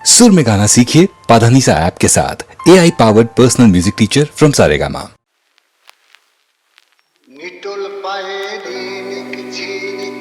सुर में गाना सीखिए पाधानीसा ऐप के साथ। A I powered personal music teacher from Saregama निटोल पाए नीनिक झीनिक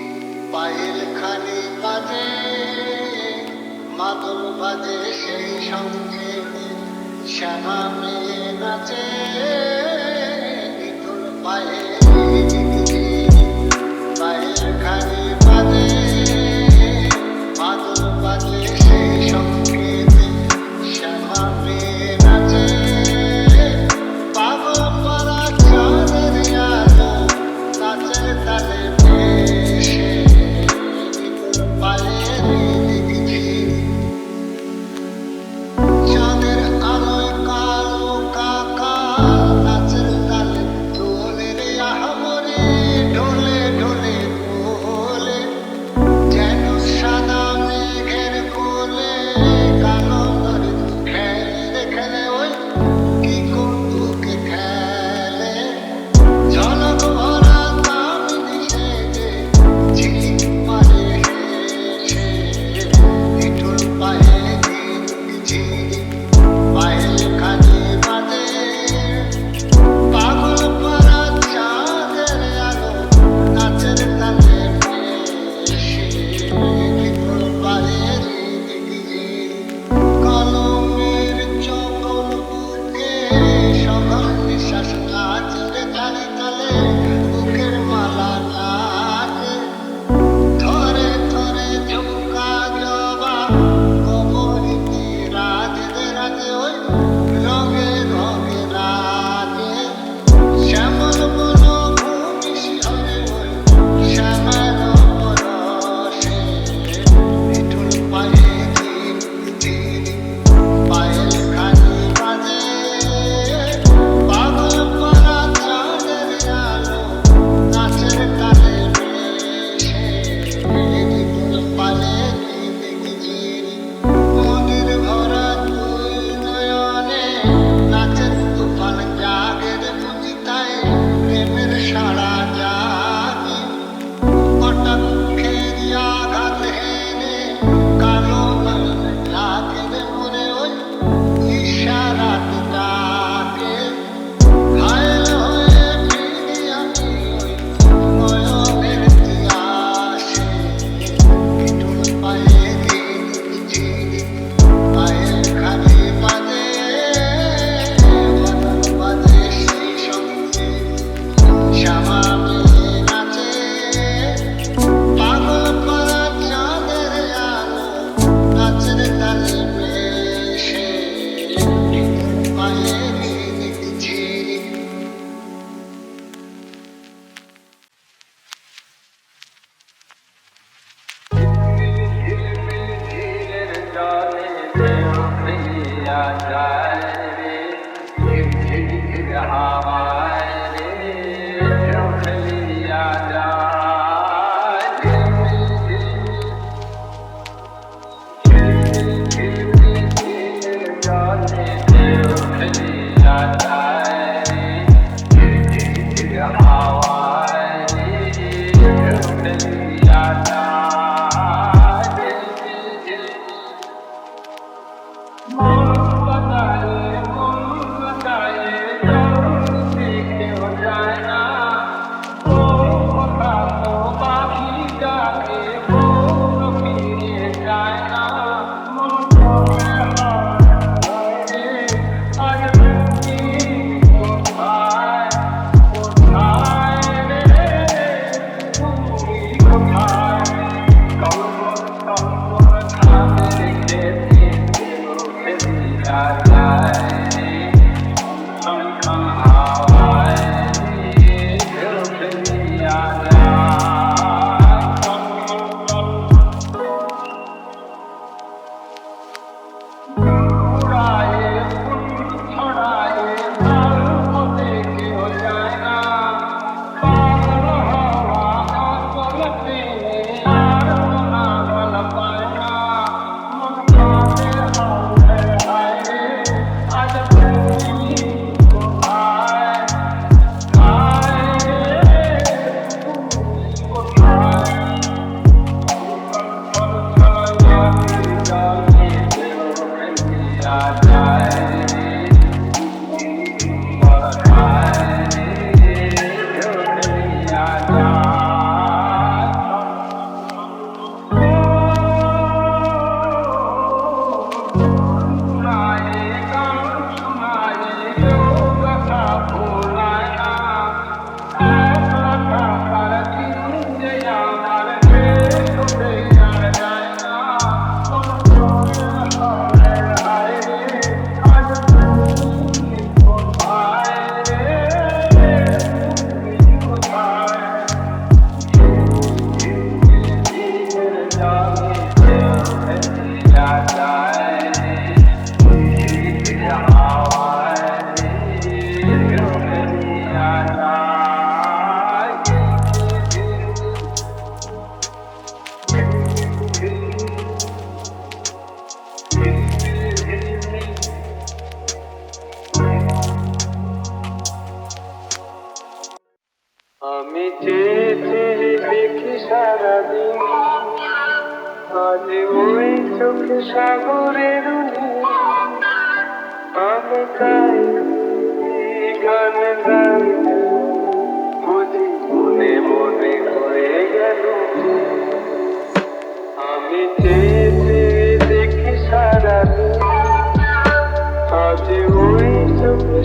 God. ওই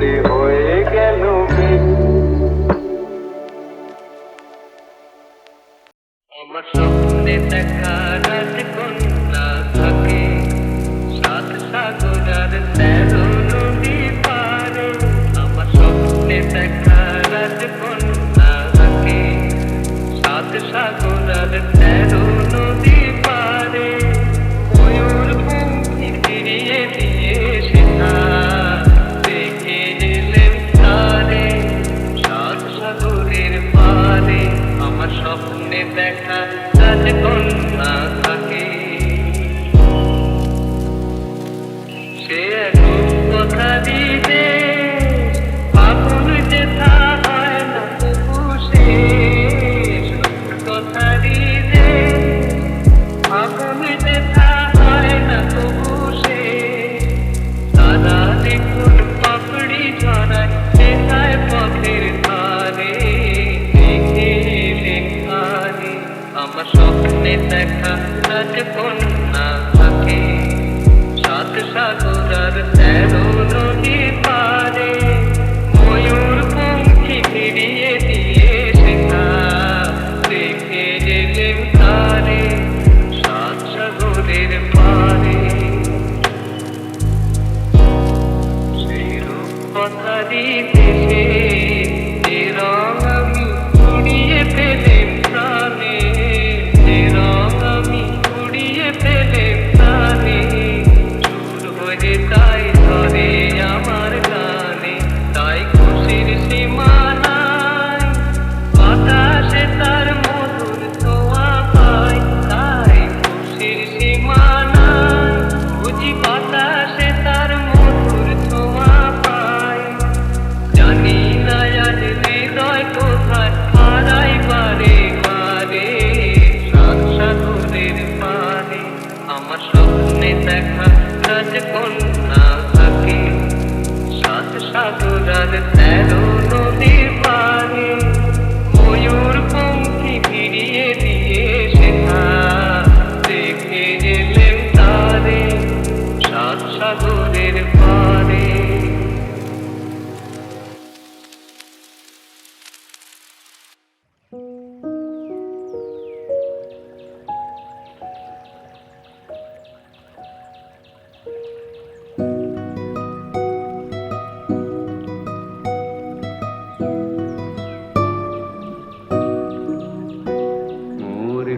the boy. স্বপ্নে দেখা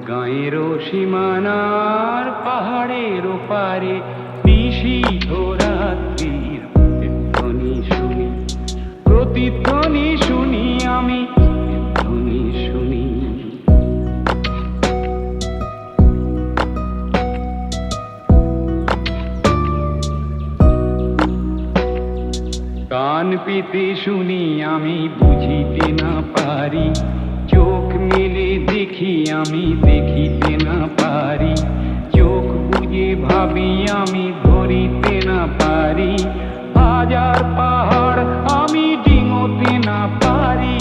গাঁয়ের সীমানার পাহাড়ের পারে নিশীথ রাত্রির ধ্বনি শুনি, প্রতিধ্বনি শুনি আমি ধ্বনি শুনি। কান পেতে শুনি আমি, বুঝিতে না পারি। দেখি আমি, দেখিতে না পারি। চোখ বুঝে ভাবি আমি, ধরিতে না পারি। হাজার পাহাড় আমি ডিঙোতে না পারি।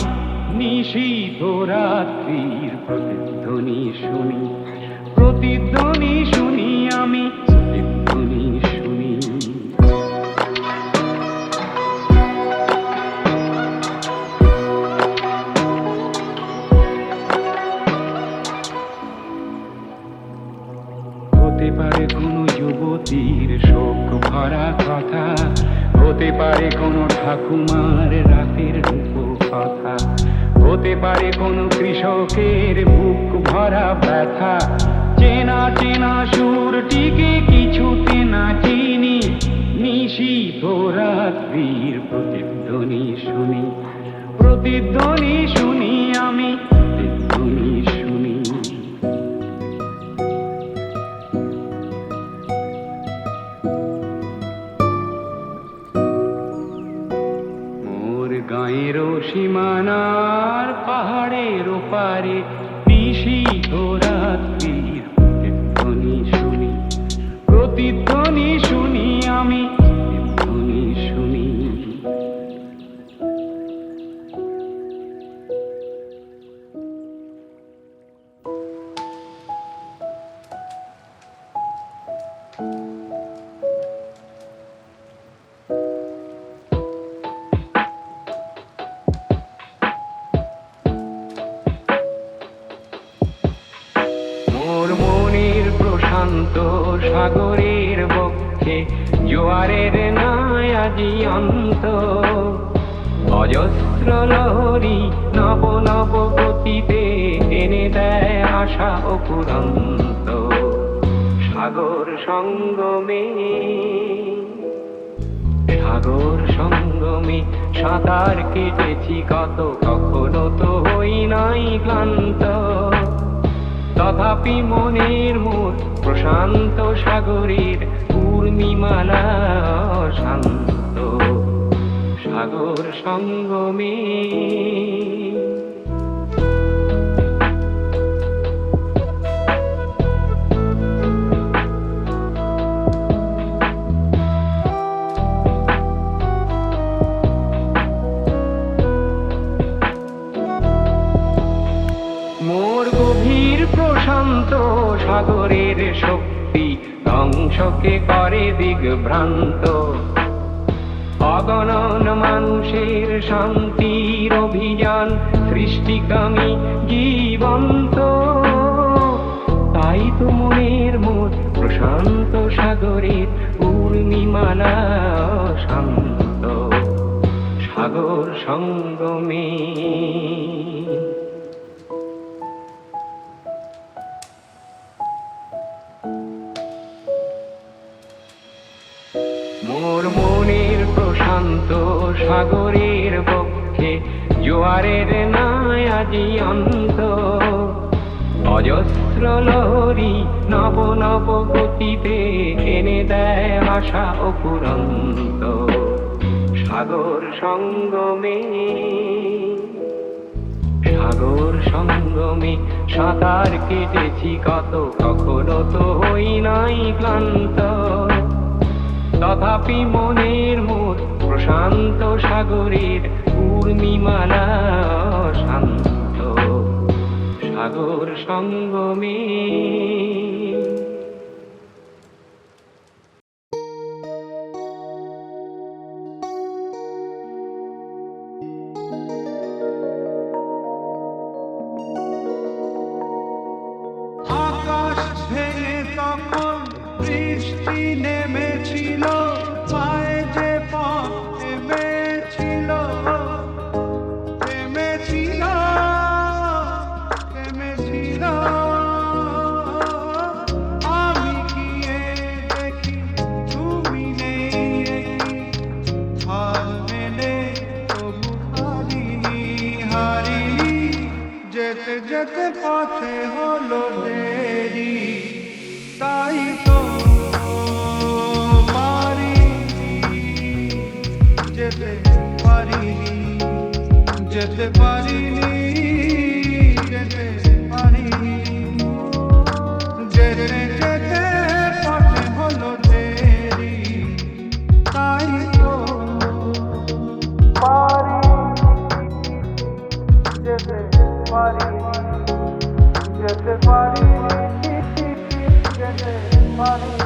নিশীথ রাত্রির প্রতিধ্বনি শুনি প্রতিধ্বনি শুনি আমি, প্রতিধ্বনি শুনি। ঠাকুমার রাতের কথা। হতে পারে কোনো কৃষকের বুক ভরা ব্যথা। চেনা চেনা সুরটিকে কিছুতে না চিনি। নিশীথ রাত্রির প্রতিধ্বনি শুনি। প্রতিধ্বনি শুনি প্রশান্ত সাগরের বক্ষে জোয়ারের আজি অন্ত। অজস্র লহরী নব নব গতিতে এনে দেয় আশা অপুরন্ত সাগর সঙ্গমে সাগর সঙ্গমে সাঁতার কেটেছি, কত কখনো তো হই নাই ক্লান্ত। তথাপি মনের মোট প্রশান্ত সাগরের পূর্ণিমালা শান্ত সাগর সঙ্গমে। সাগরের শক্তি ধ্বংসকে করে দিগভ্রান্ত। অগণন মানুষের শান্তির অভিযান সৃষ্টিকামী জীবন্ত। তাই তো মনের মন প্রশান্ত সাগরের পূর্ণিমানা শান্ত। সাগর সঙ্গমে সাগরের পক্ষে জোয়ারের নাই আজি অন্ত অজস্র লহরি নব নব গতিতে এনে দেয় আশা অপুরন্ত। সাগর সঙ্গমে সাগর সঙ্গমে সাঁতার কেটেছি কত, কখনো তো হই নাই ক্লান্ত। তথাপি মনের মধ্যে প্রশান্ত সাগরের পূর্ণিমালা শান্ত সাগর সঙ্গমে। যেতে পারিনি যেতে পারিনি যেতে পারিনি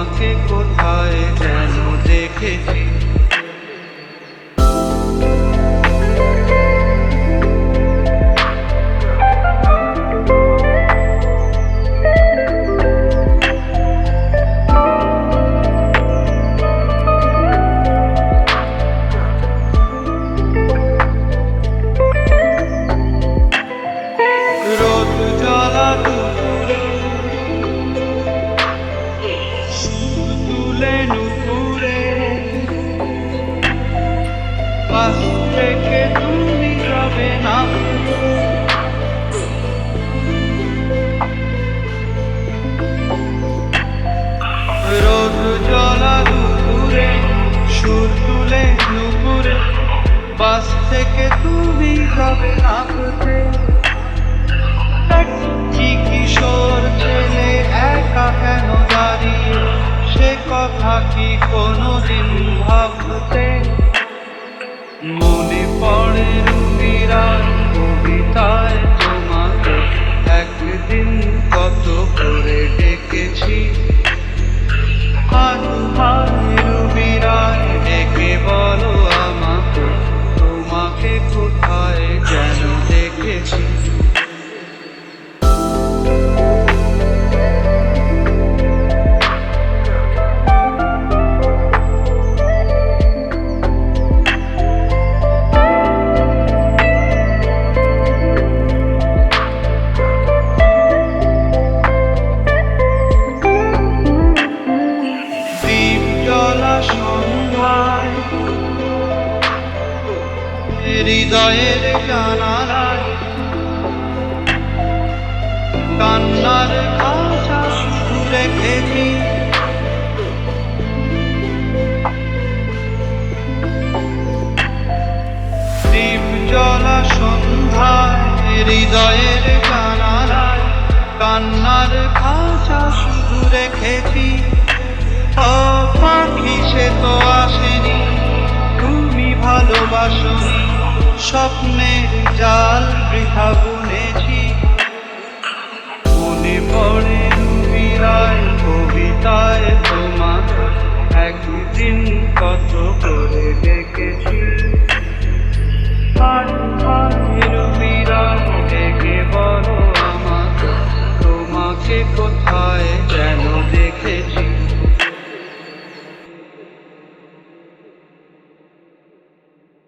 তোমাকে কোথায় যেন দেখেছি। বেলা দুপুরে, সুর তুলে নুপুরে, বাস থেকে তুমি যাবে নামতে কি কিশোর ছেলে একা কেন দাঁড়িয়ে? সে কথা কি কোনোদিন ভাবতে? মনে পড়ে রুমিরা কবিতায় তোমাকে। একদিন কত করে ডেকেছি হাত হাত রুবিরায় ডেকে বলো। ঠিকানা স্বপ্নের জাল বৃথা বুনেছি। মনে পড়ে বিরায় কবিতায় তোমার একদিন কত করে